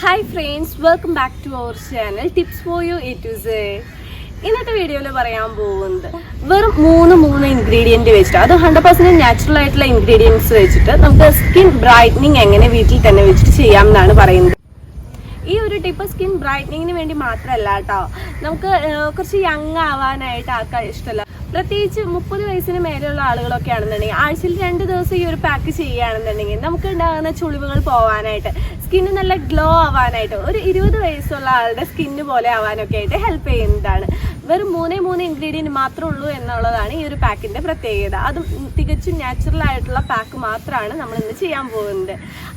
Hi friends welcome back to our channel tips for you A to Z ഇന്നത്തെ വീഡിയോയിൽ പറയാൻ പോകുന്നത് വെറും മൂന്ന് മൂന്ന് ഇൻഗ്രീഡിയന്റ് വെച്ചിട്ട്. അത് ഹൺഡ്രഡ് പെർസെന്റ് നാച്ചുറൽ ആയിട്ടുള്ള ഇൻഗ്രീഡിയൻസ് വെച്ചിട്ട് നമുക്ക് സ്കിൻ ബ്രൈറ്റനിങ് എങ്ങനെ വീട്ടിൽ തന്നെ വെച്ചിട്ട് ചെയ്യാം എന്നാണ് പറയുന്നത്. ഈ ഒരു ടിപ്പ് സ്കിൻ ബ്രൈറ്റനിങ്ങിന് വേണ്ടി മാത്രമല്ല കേട്ടോ നമുക്ക് കുറച്ച് യങ് ആവാനായിട്ട് ആൾക്കാർ ഇഷ്ടമല്ല പ്രത്യേകിച്ച് മുപ്പത് വയസ്സിന് മേലെയുള്ള ആളുകളൊക്കെ ആണെന്നുണ്ടെങ്കിൽ ആഴ്ചയിൽ രണ്ട് ദിവസം ഈ ഒരു പാക്ക് ചെയ്യുകയാണെന്നുണ്ടെങ്കിൽ നമുക്ക് ഉണ്ടാകുന്ന ചുളിവുകൾ പോവാനായിട്ട് സ്കിന്ന് നല്ല ഗ്ലോ ആവാനായിട്ട് ഒരു ഇരുപത് വയസ്സുള്ള ആളുടെ സ്കിന്ന് പോലെ ആവാനൊക്കെ ആയിട്ട് ഹെൽപ്പ് ചെയ്യുന്നതാണ്. വെറും മൂന്നേ മൂന്ന് ഇൻഗ്രീഡിയന്റ് മാത്രമേ ഉള്ളൂ എന്നുള്ളതാണ് ഈ ഒരു പാക്കിന്റെ പ്രത്യേകത. അതും തികച്ചും നാച്ചുറൽ ആയിട്ടുള്ള പാക്ക് മാത്രമാണ് നമ്മൾ ഇന്ന് ചെയ്യാൻ പോകുന്നത്.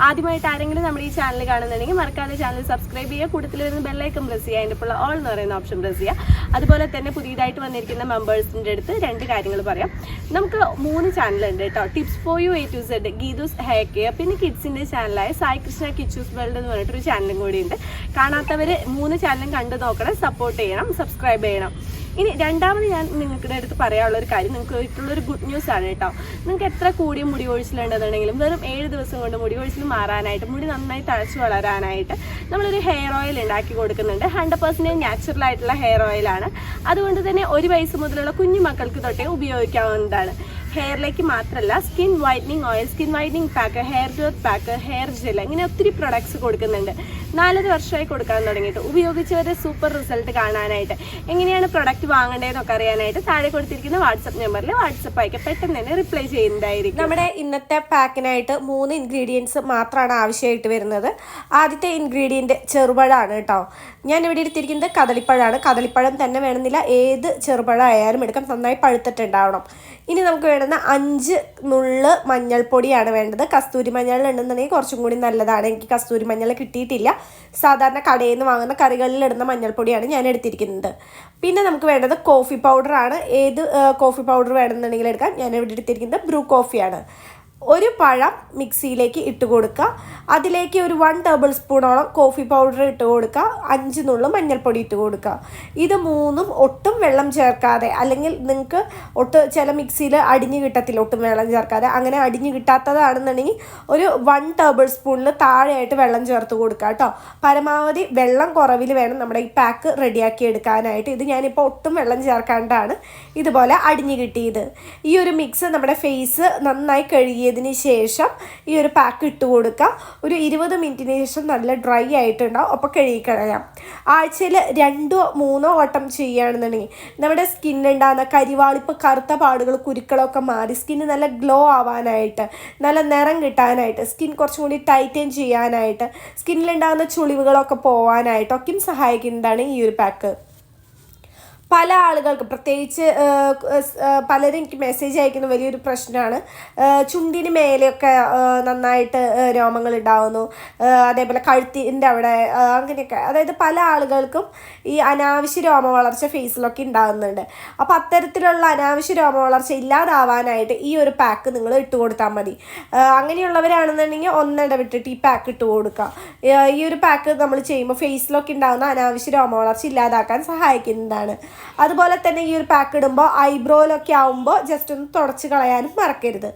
ആദ്യമായിട്ട് ആരെങ്കിലും നമ്മൾ ഈ ചാനൽ കാണുന്നുണ്ടെങ്കിൽ മറക്കാതെ ചാനൽ സബ്സ്ക്രൈബ് ചെയ്യുക. കൂടുതൽ വരുന്ന ബെല്ലൈക്കൺ പ്രസ് ചെയ്യുക. അതിന്റെ ഇപ്പോൾ ഓൾ എന്ന് പറയുന്ന ഓപ്ഷൻ പ്രസ് ചെയ്യുക. അതുപോലെ തന്നെ പുതിയതായിട്ട് വന്നിരിക്കുന്ന മെമ്പേഴ്സിന്റെ അടുത്ത് രണ്ട് കാര്യങ്ങൾ പറയാം. നമുക്ക് മൂന്ന് ചാനലുണ്ട് കേട്ടോ. Tips for you A to Z Geethu's hair care പിന്നെ കിഡ്സിന്റെ ചാനലായ സായി കൃഷ്ണ കിച്ചൂസ് വേൾഡ് എന്ന് പറഞ്ഞിട്ടൊരു ചാനലും കൂടിയുണ്ട്. കാണാത്തവർ മൂന്ന് ചാനലും കണ്ടു നോക്കണം. സപ്പോർട്ട് ചെയ്യണം. സബ്സ്ക്രൈബ് ചെയ്യണം. ഇനി രണ്ടാമത് ഞാൻ നിങ്ങളുടെ അടുത്ത് പറയാനുള്ള ഒരു കാര്യം നിങ്ങൾക്ക് ഒരു ഗുഡ് ന്യൂസ് ആണ് കേട്ടോ. നിങ്ങൾക്ക് എത്ര കൂടിയ മുടി കൊഴിച്ചിലുണ്ടെന്നുണ്ടെങ്കിലും വെറും ഏഴ് ദിവസം കൊണ്ട് മുടി കൊഴിച്ചിൽ മാറാനായിട്ട് മുടി നന്നായി തഴച്ചു വളരാനായിട്ട് നമ്മളൊരു ഹെയർ ഓയിൽ ഉണ്ടാക്കി കൊടുക്കുന്നുണ്ട്. ഹൺഡ്രഡ് പെർസെന്റേജ് നാച്ചുറൽ ആയിട്ടുള്ള ഹെയർ ഓയിലാണ് അതുകൊണ്ട് തന്നെ ഒരു വയസ്സ് മുതലുള്ള കുഞ്ഞു മക്കൾക്ക് തൊട്ടേ ഉപയോഗിക്കാവുന്നതാണ്. ഹെയറിലേക്ക് മാത്രമല്ല skin whitening oil skin whitening pack hair growth pack hair gel ഇങ്ങനെ ഒത്തിരി പ്രൊഡക്ട്സ് കൊടുക്കുന്നുണ്ട്. നാലര വർഷമായി കൊടുക്കാൻ തുടങ്ങിയിട്ട് ഉപയോഗിച്ചവരെ സൂപ്പർ റിസൾട്ട് കാണാനായിട്ട്. എങ്ങനെയാണ് പ്രൊഡക്റ്റ് വാങ്ങേണ്ടതെന്നൊക്കെ അറിയാനായിട്ട് താഴെ കൊടുത്തിരിക്കുന്ന വാട്സപ്പ് നമ്പറിൽ വാട്സപ്പ് അയക്കാം. പെട്ടെന്ന് തന്നെ റിപ്ലൈ ചെയ്യുന്നതായിരിക്കും. നമ്മുടെ ഇന്നത്തെ പാക്കിനായിട്ട് മൂന്ന് ഇൻഗ്രീഡിയൻസ് മാത്രമാണ് ആവശ്യമായിട്ട് വരുന്നത്. ആദ്യത്തെ ഇൻഗ്രീഡിയന്റ് ചെറുപഴമാണ് കേട്ടോ. ഞാൻ ഇവിടെ എടുത്തിരിക്കുന്നത് കദളിപ്പഴമാണ് കദളിപ്പഴം തന്നെ വേണമെന്നില്ല. ഏത് ചെറുപഴം ആയാലും എടുക്കാം. നന്നായി പഴുത്തിട്ടുണ്ടാവണം. ഇനി നമുക്ക് വേണ്ടുന്ന അഞ്ച് നുള്ള് മഞ്ഞൾപ്പൊടിയാണ് വേണ്ടത്. കസ്തൂരി മഞ്ഞൾ ഉണ്ടെന്നുണ്ടെങ്കിൽ കുറച്ചും കൂടി നല്ലതാണ്. എനിക്ക് കസ്തൂരി മഞ്ഞൾ കിട്ടിയിട്ടില്ല. സാധാരണ കടയിൽ നിന്ന് വാങ്ങുന്ന കറികളിൽ ഇടുന്ന മഞ്ഞൾപ്പൊടിയാണ് ഞാൻ എടുത്തിരിക്കുന്നത്. പിന്നെ നമുക്ക് വേണ്ടത് കോഫി പൗഡറാണ്. ഏത് കോഫി പൗഡർ വേണമെന്നുണ്ടെങ്കിൽ എടുക്കാം. ഞാൻ ഇവിടെ എടുത്തിരിക്കുന്നത് ബ്രൂ കോഫിയാണ്. ഒരു പഴം മിക്സിയിലേക്ക് ഇട്ട് കൊടുക്കുക. അതിലേക്ക് ഒരു വൺ ടേബിൾ സ്പൂണോളം കോഫി പൗഡർ ഇട്ട് കൊടുക്കുക. അഞ്ച് നുള്ളു മഞ്ഞൾപ്പൊടി ഇട്ട് കൊടുക്കുക. ഇത് മൂന്നും ഒട്ടും വെള്ളം ചേർക്കാതെ അല്ലെങ്കിൽ നിങ്ങൾക്ക് ഒട്ട് ചില മിക്സിയിൽ അടിഞ്ഞു കിട്ടത്തില്ല ഒട്ടും വെള്ളം ചേർക്കാതെ. അങ്ങനെ അടിഞ്ഞു കിട്ടാത്തതാണെന്നുണ്ടെങ്കിൽ ഒരു വൺ ടേബിൾ സ്പൂണിൽ താഴെയായിട്ട് വെള്ളം ചേർത്ത് കൊടുക്കുക കേട്ടോ. പരമാവധി വെള്ളം കുറവിൽ വേണം നമ്മുടെ ഈ പാക്ക് റെഡിയാക്കി എടുക്കാനായിട്ട്. ഇത് ഞാനിപ്പോൾ ഒട്ടും വെള്ളം ചേർക്കാണ്ടാണ് ഇതുപോലെ അടിഞ്ഞു കിട്ടിയത്. ഈ ഒരു മിക്സ് നമ്മുടെ ഫേസ് നന്നായി കഴുകിയതിന് ശേഷം ഈ ഒരു പാക്ക് ഇട്ട് കൊടുക്കാം. ഒരു ഇരുപത് മിനിറ്റിന് ശേഷം നല്ല ഡ്രൈ ആയിട്ടുണ്ടാവും. അപ്പോൾ കഴുകിക്കളയാം. ആഴ്ചയിൽ രണ്ടോ മൂന്നോ വട്ടം ചെയ്യുകയാണെന്നുണ്ടെങ്കിൽ നമ്മുടെ സ്കിന്നുണ്ടാകുന്ന കരിവാളിപ്പ് കറുത്ത പാടുകൾ കുരുക്കളൊക്കെ മാറി സ്കിന്ന് നല്ല ഗ്ലോ ആവാനായിട്ട് നല്ല നിറം കിട്ടാനായിട്ട് സ്കിൻ കുറച്ചും കൂടി ടൈറ്റൻ ചെയ്യാനായിട്ട് സ്കിന്നിലുണ്ടാകുന്ന ചുളിവുകളൊക്കെ പോവാനായിട്ടൊക്കെയും സഹായിക്കുന്നതാണ് ഈ ഒരു പാക്ക് പല ആളുകൾക്ക് പ്രത്യേകിച്ച് പലരും എനിക്ക് മെസ്സേജ് അയക്കുന്ന വലിയൊരു പ്രശ്നമാണ്. ചുണ്ടിന് മേലെയൊക്കെ നന്നായിട്ട് രോമങ്ങൾ ഉണ്ടാവുന്നു. അതേപോലെ കഴുത്തിന്റെ അവിടെ അങ്ങനെയൊക്കെ. അതായത് പല ആളുകൾക്കും ഈ അനാവശ്യ രോമ വളർച്ച ഫേസിലൊക്കെ ഉണ്ടാകുന്നുണ്ട് അപ്പോൾ അത്തരത്തിലുള്ള അനാവശ്യ രോമ വളർച്ച ഇല്ലാതാവാനായിട്ട് ഈ ഒരു പാക്ക് നിങ്ങൾ ഇട്ട് കൊടുത്താൽ മതി. അങ്ങനെയുള്ളവരാണെന്നുണ്ടെങ്കിൽ ഒന്നിട വിട്ടിട്ട് ഈ പാക്ക് ഇട്ട് കൊടുക്കുക. ഈ ഒരു പാക്ക് നമ്മൾ ചെയ്യുമ്പോൾ ഫേസിലൊക്കെ ഉണ്ടാകുന്ന അനാവശ്യ രോമ വളർച്ച ഇല്ലാതാക്കാൻ സഹായിക്കുന്നതാണ്. അതുപോലെ തന്നെ ഈ ഒരു പാക്ക് ഇടുമ്പോൾ ഐബ്രോയിലൊക്കെ ആവുമ്പോൾ ജസ്റ്റ് ഒന്ന് തുടച്ച് കളയാനും മറക്കരുത്.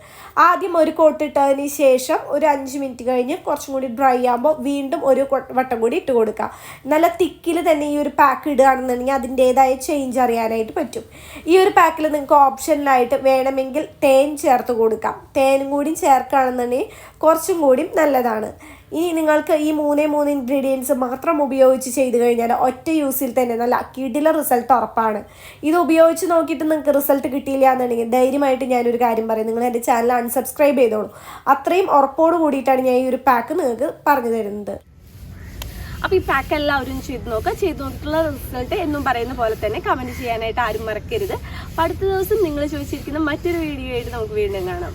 ആദ്യം ഒരു കോട്ട് ഇട്ടതിന് ശേഷം ഒരു അഞ്ച് മിനിറ്റ് കഴിഞ്ഞ് കുറച്ചും കൂടി ഡ്രൈ ആകുമ്പോൾ വീണ്ടും ഒരു വട്ടം കൂടി ഇട്ട് കൊടുക്കുക. നല്ല തിക്കിൽ തന്നെ ഈ ഒരു പാക്ക് ഇടുകയാണെന്നുണ്ടെങ്കിൽ അതിന്റേതായ ചേഞ്ച് അറിയാനായിട്ട് പറ്റും. ഈ ഒരു പാക്കിൽ നിങ്ങൾക്ക് ഓപ്ഷനിലായിട്ട് വേണമെങ്കിൽ തേൻ ചേർത്ത് കൊടുക്കാം. തേനും കൂടി ചേർക്കുകയാണെന്നുണ്ടെങ്കിൽ കുറച്ചും കൂടി നല്ലതാണ്. ഇനി നിങ്ങൾക്ക് ഈ മൂന്നേ മൂന്ന് ഇൻഗ്രീഡിയൻസ് മാത്രം ഉപയോഗിച്ച് ചെയ്ത് കഴിഞ്ഞാൽ ഒറ്റ യൂസിൽ തന്നെ നല്ല കിടില റിസൾട്ട് ഉറപ്പാണ്. ഇത് ഉപയോഗിച്ച് നോക്കിയിട്ട് നിങ്ങൾക്ക് റിസൾട്ട് കിട്ടിയില്ല എന്നുണ്ടെങ്കിൽ ധൈര്യമായിട്ട് ഞാനൊരു കാര്യം പറയും. നിങ്ങൾ എന്റെ ചാനൽ അൺസബ്സ്ക്രൈബ് ചെയ്തോളൂ. അത്രയും ഉറപ്പോട് കൂടിയിട്ടാണ് ഞാൻ ഈ ഒരു പാക്ക് നിങ്ങൾക്ക് പറഞ്ഞു തരുന്നത്. അപ്പോൾ ഈ പാക്ക് എല്ലാവരും ചെയ്ത് നോക്കുക ചെയ്ത് നോക്കിയിട്ടുള്ള റിസൾട്ട് എന്നും പറയുന്ന പോലെ തന്നെ കമന്റ് ചെയ്യാനായിട്ട് ആരും മറക്കരുത്. അപ്പോൾ അടുത്ത ദിവസം നിങ്ങൾ ചോദിച്ചിരിക്കുന്ന മറ്റൊരു വീഡിയോ ആയിട്ട് നമുക്ക് വീണ്ടും കാണാം.